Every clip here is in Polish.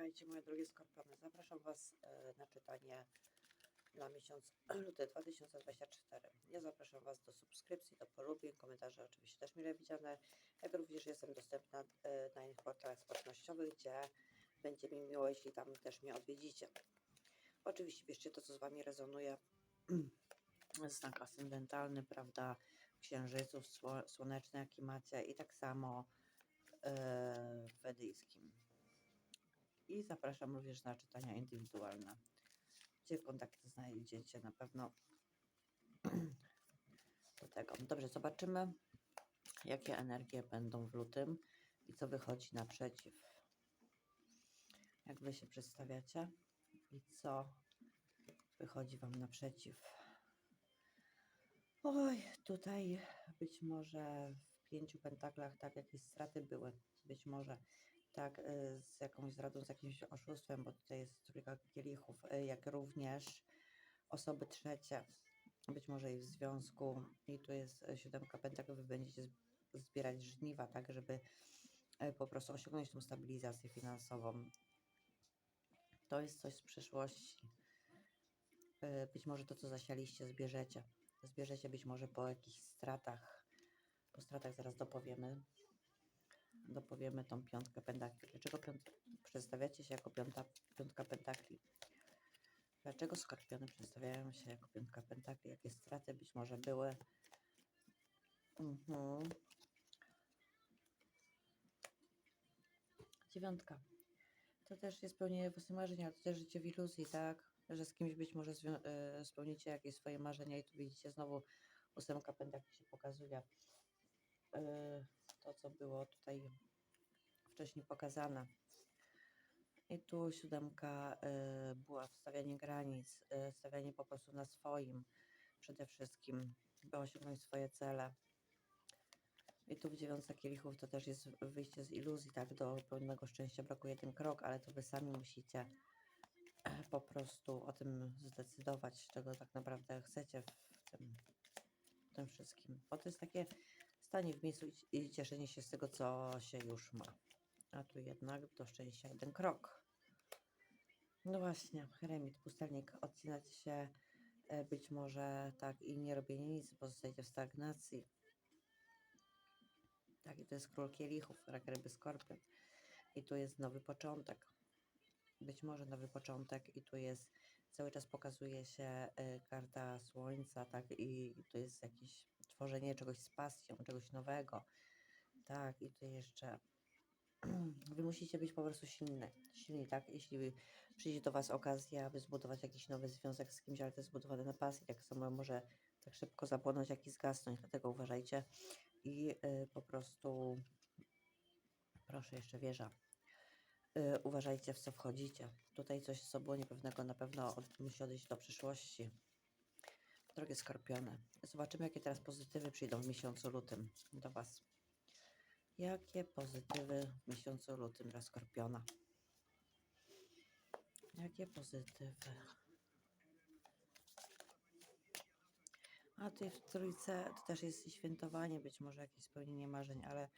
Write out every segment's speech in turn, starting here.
Witajcie moje drogie skorpiony. Zapraszam Was e, na czytanie na miesiąc luty 2024. Ja zapraszam Was do subskrypcji, do polubień, komentarze oczywiście też mile widziane, jak również jestem dostępna e, na innych portalach społecznościowych, gdzie będzie mi miło, jeśli tam też mnie odwiedzicie. Oczywiście piszcie to, co z Wami rezonuje. Znak ascendentalny, prawda, księżyców, sło- słoneczny, jaki macie i tak samo e, w wedyjskim. I zapraszam również na czytania indywidualne, gdzie kontakty znajdziecie na pewno do tego. Dobrze, zobaczymy, jakie energie będą w lutym i co wychodzi naprzeciw. Jak wy się przedstawiacie i co wychodzi wam naprzeciw. Oj, tutaj być może w pięciu pentaklach tak jakieś straty były. Być może tak y, z jakąś zdradą, z jakimś oszustwem, bo tutaj jest trójka kielichów, y, jak również osoby trzecie, być może i w związku. I tu jest siódemka pentakli, wy będziecie zbierać żniwa, tak, żeby y, po prostu osiągnąć tą stabilizację finansową. To jest coś z przyszłości. Być może to, co zasialiście, zbierzecie. Zbierzecie być może po jakichś stratach. Po stratach zaraz dopowiemy. Dopowiemy tą piątkę pentakli. Dlaczego piąt... przedstawiacie się jako piąta... piątka pentakli? Dlaczego skorpiony przedstawiają się jako piątka pentakli? Jakie straty być może były? Mhm. Dziewiątka. To też jest spełnienie własnych marzeń, ale to też życie w iluzji, tak? Że z kimś być może e, spełnicie jakieś swoje marzenia i tu widzicie znowu ósemka pentakli się pokazuje. E, to, co było tutaj wcześniej pokazane. I tu siódemka y, była wstawianie granic, y, stawianie po prostu na swoim przede wszystkim, by osiągnąć swoje cele. I tu w dziewiątce kielichów to też jest wyjście z iluzji, tak, do pełnego szczęścia brakuje jeden krok, ale to wy sami musicie po prostu o tym zdecydować, czego tak naprawdę chcecie w tym, w tym wszystkim. Bo to jest takie stanie w miejscu i- cieszenie się z tego, co się już ma. A tu jednak do szczęścia jeden krok. No właśnie, Heremit, pustelnik, odcinać się e, być może tak i nie robienie nic, pozostajecie w stagnacji. Tak, i to jest król kielichów, rak ryby skorpion. I tu jest nowy początek. Być może nowy początek i tu jest, cały czas pokazuje się e, karta słońca, tak, i tu jest jakieś tworzenie czegoś z pasją, czegoś nowego. Tak, i tu jeszcze Wy musicie być po prostu silny, silni, tak? Jeśli przyjdzie do Was okazja, aby zbudować jakiś nowy związek z kimś, ale to jest zbudowane na pasji, tak samo może tak szybko zapłonąć, jak i zgasnąć, dlatego uważajcie i y, po prostu proszę jeszcze wieża. Y, uważajcie w co wchodzicie. Tutaj coś co było niepewnego na pewno od, musi odejść do przyszłości. Drogie skorpiony, zobaczymy jakie teraz pozytywy przyjdą w miesiącu lutym do Was. Jakie pozytywy w miesiącu lutym dla Skorpiona? Jakie pozytywy? A tutaj w trójce to też jest świętowanie, być może jakieś spełnienie marzeń, ale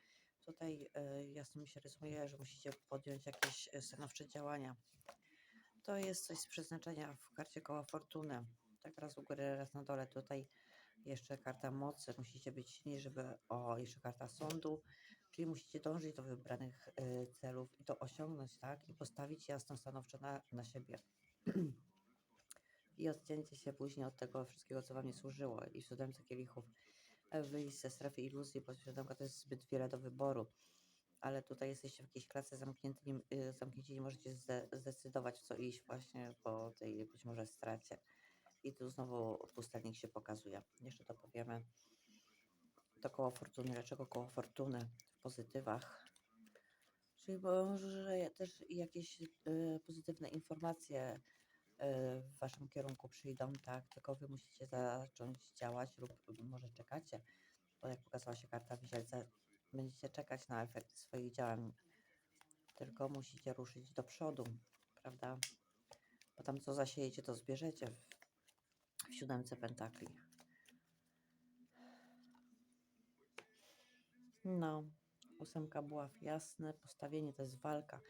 tutaj y, jasno mi się rysuje, że musicie podjąć jakieś y, stanowcze działania. To jest coś z przeznaczenia w karcie koła fortuny. Tak raz u góry, raz na dole. Tutaj jeszcze karta mocy. Musicie być silni, żeby... O, jeszcze karta sądu. Czyli musicie dążyć do wybranych y, celów i to osiągnąć, tak? I postawić jasno, stanowczo na, na siebie. I odcięcie się później od tego wszystkiego, co wam nie służyło. I siódemce kielichów wyjść ze strefy iluzji, bo siódemka to jest zbyt wiele do wyboru. Ale tutaj jesteście w jakiejś klatce zamkniętej, nie- y, zamknięci, nie możecie zde, zdecydować, w co iść właśnie po tej być może stracie. I tu znowu pustelnik się pokazuje. Jeszcze to powiemy. To koło fortuny. Dlaczego koło fortuny w pozytywach? Czyli może też jakieś y, pozytywne informacje y, w waszym kierunku przyjdą, tak? Tylko wy musicie zacząć działać lub może czekacie, bo jak pokazała się karta wisielca, będziecie czekać na efekty swoich działań. Tylko musicie ruszyć do przodu, prawda? Bo tam co zasiejecie, to zbierzecie w, siódemce pentakli. No, ósemka buław, jasne, postawienie to jest walka.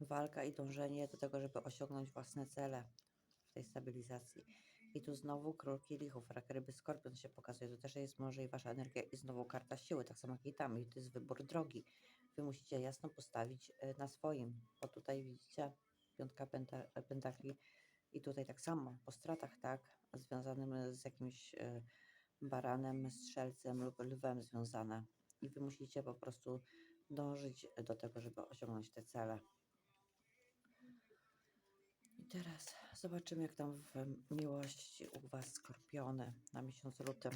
walka i dążenie do tego, żeby osiągnąć własne cele w tej stabilizacji. I tu znowu król kielichów, rak ryby, skorpion się pokazuje. To też jest może i wasza energia i znowu karta siły, tak samo jak i tam. I to jest wybór drogi. Wy musicie jasno postawić y, na swoim, bo tutaj widzicie piątka penta, pentakli i tutaj tak samo, po stratach, tak, związanym z jakimś y, baranem, strzelcem lub lwem związane. I wy musicie po prostu dążyć do tego, żeby osiągnąć te cele. I teraz zobaczymy, jak tam w miłości u Was skorpiony na miesiąc lutym.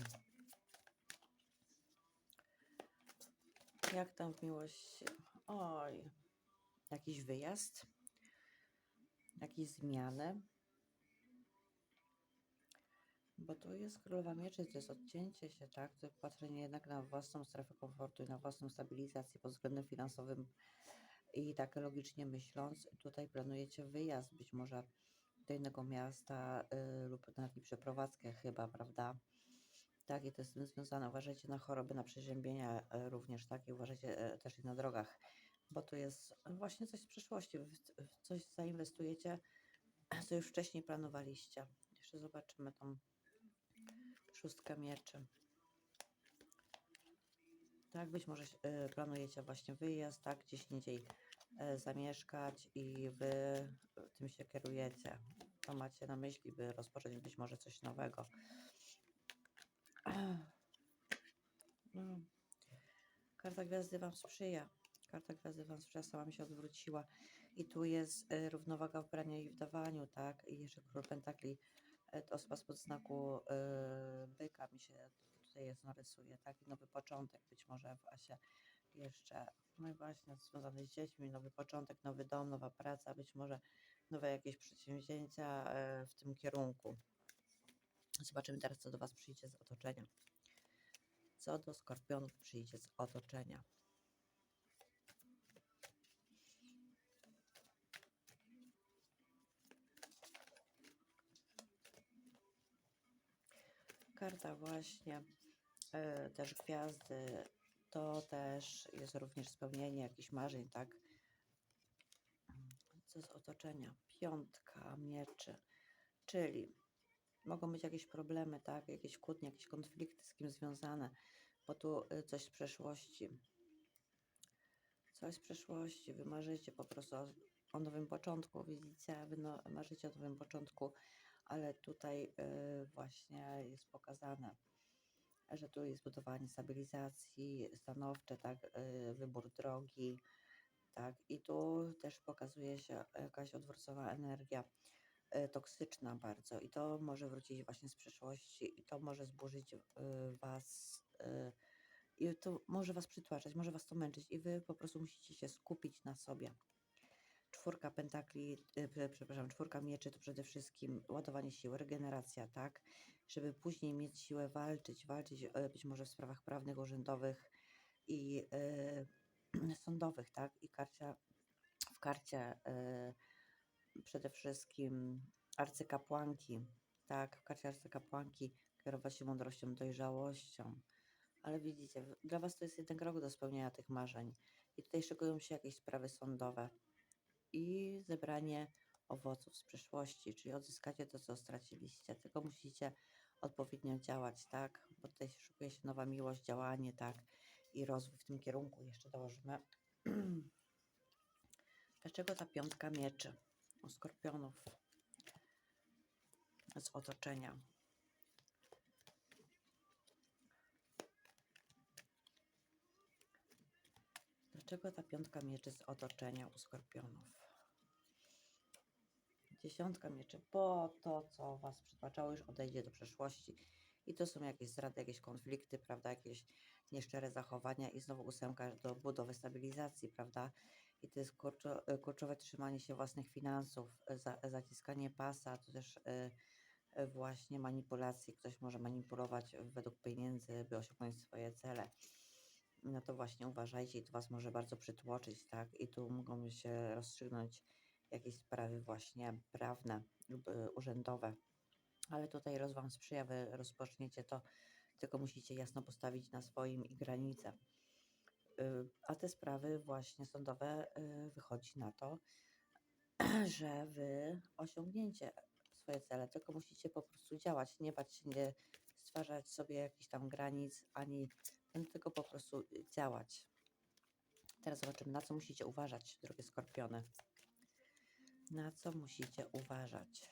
Jak tam w miłości? Oj, jakiś wyjazd? Jakieś zmiany? Bo tu jest królowa mieczy, to jest odcięcie się, tak? To patrzenie jednak na własną strefę komfortu i na własną stabilizację pod względem finansowym. I tak logicznie myśląc, tutaj planujecie wyjazd być może do innego miasta y, lub na jakąś przeprowadzkę chyba, prawda? Tak, i to jest z tym związane. Uważajcie na choroby, na przeziębienia y, również, tak? I uważajcie y, też i na drogach, bo to jest właśnie coś z przyszłości. W, w coś zainwestujecie, co już wcześniej planowaliście. Jeszcze zobaczymy tą szóstkę mieczy. Tak, być może y, planujecie właśnie wyjazd, tak, gdzieś indziej y, zamieszkać i wy tym się kierujecie. To macie na myśli, by rozpocząć być może coś nowego. No. Karta gwiazdy Wam sprzyja. Karta gwiazdy Wam sprzyja, sama mi się odwróciła. I tu jest równowaga w braniu i w dawaniu, tak? I jeszcze król pentakli, osoba spod znaku y, byka mi się tutaj jest narysuje, tak? I nowy początek być może w Asie jeszcze, no i właśnie związany z dziećmi, nowy początek, nowy dom, nowa praca, być może nowe jakieś przedsięwzięcia e, w tym kierunku. Zobaczymy teraz, co do Was przyjdzie z otoczenia. Co do skorpionów przyjdzie z otoczenia. Karta właśnie e, też gwiazdy, to też jest również spełnienie jakichś marzeń, tak? Co z otoczenia? Piątka mieczy, czyli mogą być jakieś problemy, tak? Jakieś kłótnie, jakieś konflikty z kim związane, bo tu y, coś z przeszłości. Coś z przeszłości. Wy marzycie po prostu o, o nowym początku, widzicie? Wy no, marzycie o nowym początku, ale tutaj y, właśnie jest pokazane, że tu jest budowanie stabilizacji, stanowcze, tak? Y, wybór drogi, tak? I tu też pokazuje się jakaś odwrócona energia e, toksyczna bardzo i to może wrócić właśnie z przeszłości i to może zburzyć y, was y, i to może was przytłaczać, może was to męczyć i wy po prostu musicie się skupić na sobie. Czwórka pentakli, y, przepraszam, czwórka mieczy to przede wszystkim ładowanie siły, regeneracja, tak? Żeby później mieć siłę walczyć, walczyć e, być może w sprawach prawnych, urzędowych i sądowych, tak? I karcia, w karcie przede wszystkim arcykapłanki, tak? W karcie arcykapłanki kierować się mądrością, dojrzałością. Ale widzicie, dla Was to jest jeden krok do spełnienia tych marzeń. I tutaj szykują się jakieś sprawy sądowe i zebranie owoców z przyszłości, czyli odzyskacie to, co straciliście. Tylko musicie odpowiednio działać, tak? Bo tutaj szykuje się nowa miłość, działanie, tak? i rozwój w tym kierunku jeszcze dołożymy. Dlaczego ta piątka mieczy u skorpionów z otoczenia? Dlaczego ta piątka mieczy z otoczenia u skorpionów? Dziesiątka mieczy, bo to, co Was przytłaczało, już odejdzie do przeszłości. I to są jakieś zrady, jakieś konflikty, prawda, jakieś nieszczere zachowania i znowu ósemka do budowy stabilizacji, prawda? I to jest kurczo, e, kurczowe trzymanie się własnych finansów, e, za, zaciskanie pasa, to też y, właśnie manipulacji. Ktoś może manipulować według pieniędzy, by osiągnąć swoje cele. No to właśnie uważajcie i to Was może bardzo przytłoczyć, tak? I tu mogą się rozstrzygnąć jakieś sprawy właśnie prawne lub urzędowe. Ale tutaj roz Wam sprzyja, Wy rozpoczniecie to tylko musicie jasno postawić na swoim i granice. Y, a te sprawy właśnie sądowe y, wychodzi na to, że wy osiągnięcie swoje cele, tylko musicie po prostu działać, nie bać się, nie stwarzać sobie jakichś tam granic, ani ten, tylko po prostu y, działać. Teraz zobaczymy, na co musicie uważać, drogie skorpiony. Na co musicie uważać?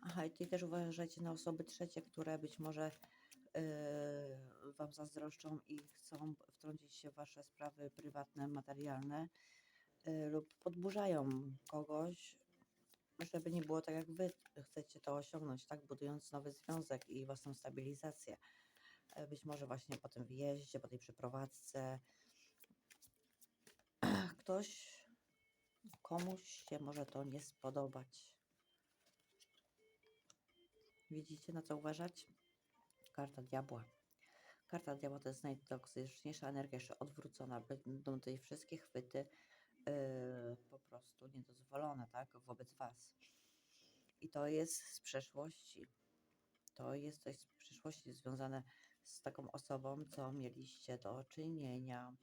Aha, i tutaj też uważajcie na osoby trzecie, które być może yy, Wam zazdroszczą i chcą wtrącić się w Wasze sprawy prywatne, materialne yy, lub podburzają kogoś, żeby nie było tak, jak Wy chcecie to osiągnąć, tak? Budując nowy związek i własną stabilizację. Yy, Być może właśnie po tym wyjeździe, po tej przeprowadzce. Ktoś, komuś się może to nie spodobać. Widzicie, na co uważać? Karta diabła. Karta diabła to jest najtoksyczniejsza energia, jeszcze odwrócona. Będą tutaj wszystkie chwyty yy, po prostu niedozwolone, tak, wobec Was. I to jest z przeszłości. To jest coś z przeszłości związane z taką osobą, co mieliście do czynienia.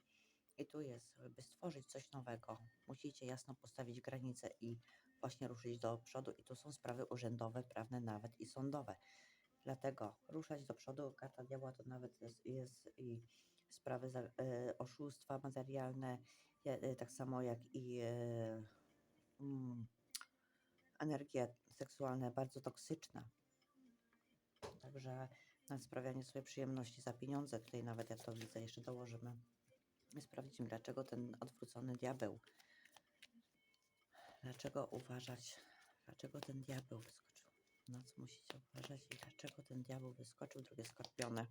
I tu jest, by stworzyć coś nowego, musicie jasno postawić granice i właśnie ruszyć do przodu. I tu są sprawy urzędowe, prawne nawet i sądowe. Dlatego ruszać do przodu, karta diabła to nawet jest, jest i sprawy za, e, oszustwa materialne, e, tak samo jak i e, mm, energie seksualne bardzo toksyczne. Także na sprawianie sobie przyjemności za pieniądze, tutaj nawet ja to widzę, jeszcze dołożymy. Sprawdzimy, dlaczego ten odwrócony diabeł. Dlaczego uważać, dlaczego ten diabeł wyskoczył. Na co musicie uważać i dlaczego ten diabeł wyskoczył, drugie skorpiony.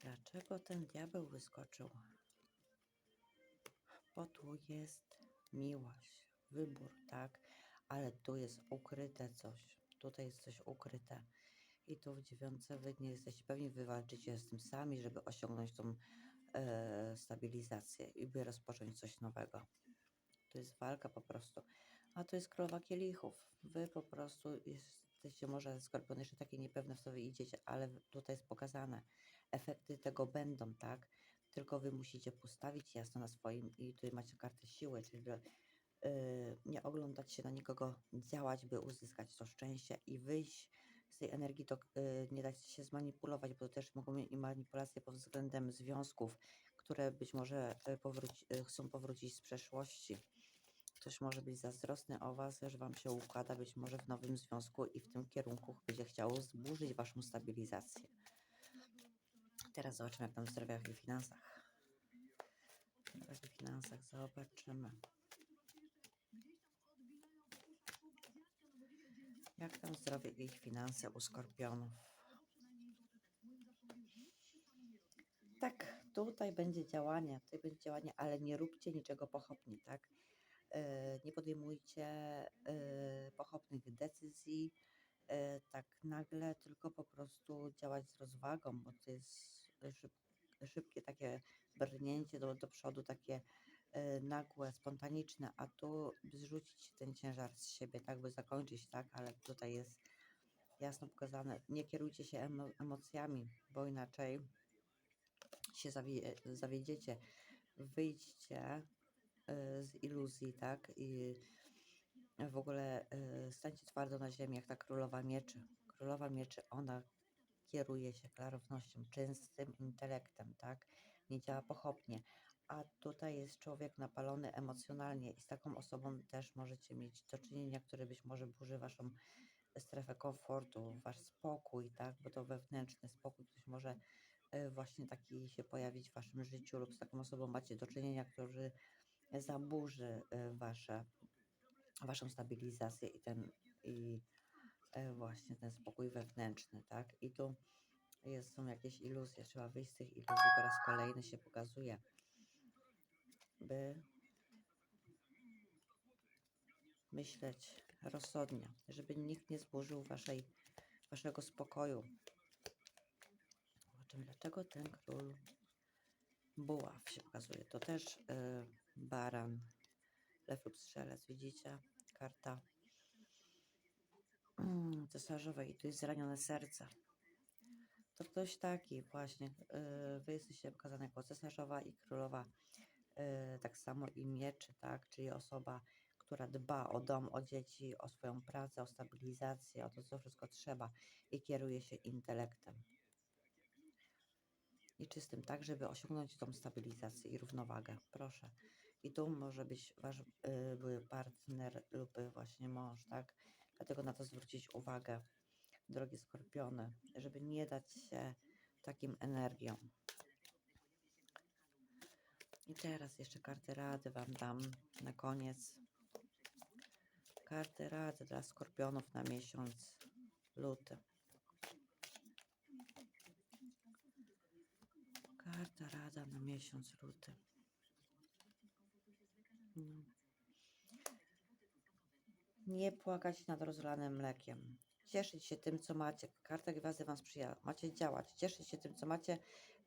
Dlaczego ten diabeł wyskoczył? Bo tu jest miłość, wybór, tak? Ale tu jest ukryte coś. Tutaj jest coś ukryte. I tu w dziewiątce wy nie jesteście pewni, wy walczycie z tym sami, żeby osiągnąć tą e, stabilizację i by rozpocząć coś nowego. To jest walka po prostu. A to jest królowa kielichów. Wy po prostu jesteście może skorpiony jeszcze takie niepewne w sobie idziecie, ale tutaj jest pokazane. Efekty tego będą, tak? Tylko wy musicie postawić jasno na swoim i tutaj macie kartę siły, czyli y, nie oglądać się na nikogo, działać, by uzyskać to szczęście i wyjść z tej energii, to y, nie dać się zmanipulować, bo też mogą mieć manipulacje pod względem związków, które być może y, powróci, y, chcą powrócić z przeszłości. Ktoś może być zazdrosny o Was, że Wam się układa być może w nowym związku i w tym kierunku będzie chciało zburzyć Waszą stabilizację. Teraz zobaczymy, jak tam w zdrowiach i finansach. W finansach zobaczymy. Jak tam zdrowie i finanse u skorpionów? Tak, tutaj będzie działanie, tutaj będzie działanie, ale nie róbcie niczego pochopnie, tak? E, nie podejmujcie e, pochopnych decyzji e, tak nagle, tylko po prostu działać z rozwagą, bo to jest szyb, szybkie takie brnięcie do, do przodu, takie nagłe, spontaniczne, a tu zrzucić ten ciężar z siebie, tak by zakończyć, tak? Ale tutaj jest jasno pokazane, nie kierujcie się emo, emocjami, bo inaczej się zawie, zawiedziecie. Wyjdźcie y, z iluzji, tak? I w ogóle y, stańcie twardo na ziemi, jak ta królowa mieczy. Królowa mieczy, ona kieruje się klarownością, czystym intelektem, tak? Nie działa pochopnie. A tutaj jest człowiek napalony emocjonalnie i z taką osobą też możecie mieć do czynienia, który być może burzy waszą strefę komfortu, wasz spokój, tak? Bo to wewnętrzny spokój, ktoś może y, właśnie taki się pojawić w waszym życiu lub z taką osobą macie do czynienia, który zaburzy y, wasze, waszą stabilizację i ten i e, właśnie ten spokój wewnętrzny, tak? I tu jest, są jakieś iluzje, trzeba wyjść z tych iluzji, po raz kolejny się pokazuje, by myśleć rozsądnie, żeby nikt nie zburzył waszej, waszego spokoju. Zobaczymy, dlaczego ten król buław się pokazuje. To też y, baran, lew lub strzelec, widzicie? Karta mm, cesarzowej i tu jest zranione serce. To ktoś taki właśnie, y, wy jesteście pokazane jako cesarzowa i królowa, tak samo i mieczy, tak? Czyli osoba która dba o dom, o dzieci, o swoją pracę, o stabilizację, o to, co wszystko trzeba i kieruje się intelektem. I czystym, tak, żeby osiągnąć tą stabilizację i równowagę. Proszę. I tu może być wasz y, były partner lub właśnie mąż, tak? Dlatego na to zwrócić uwagę, drogie skorpiony, żeby nie dać się takim energiom. I teraz jeszcze kartę rady Wam dam na koniec. Kartę rady dla skorpionów na miesiąc luty. Karta rada na miesiąc luty. No. Nie płakać nad rozlanym mlekiem. Cieszyć się tym, co macie. Karta gwiazdy Wam sprzyja. Macie działać, cieszyć się tym, co macie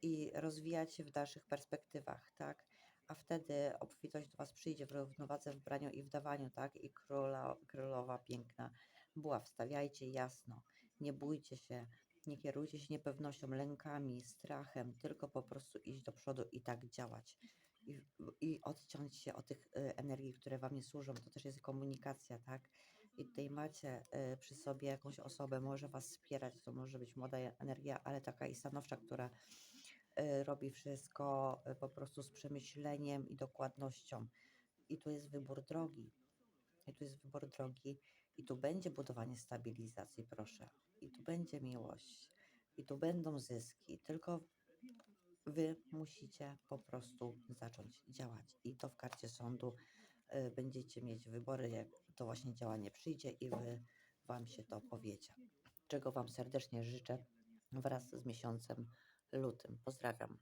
i rozwijać się w dalszych perspektywach, tak? A wtedy obfitość do Was przyjdzie w równowadze w braniu i w dawaniu, tak? I króla, królowa piękna była. Wstawiajcie jasno. Nie bójcie się. Nie kierujcie się niepewnością, lękami, strachem, tylko po prostu iść do przodu i tak działać. I, i odciąć się od tych y, energii, które Wam nie służą. To też jest komunikacja, tak? I tutaj macie y, przy sobie jakąś osobę, może Was wspierać, to może być młoda energia, ale taka i stanowcza, która y, robi wszystko y, po prostu z przemyśleniem i dokładnością. I tu jest wybór drogi. I tu jest wybór drogi. I tu będzie budowanie stabilizacji, proszę. I tu będzie miłość. I tu będą zyski. Tylko wy musicie po prostu zacząć działać. I to w karcie sądu będziecie mieć wybory, to właśnie działanie przyjdzie i wy wam się to powiedzie. Czego wam serdecznie życzę wraz z miesiącem lutym. Pozdrawiam.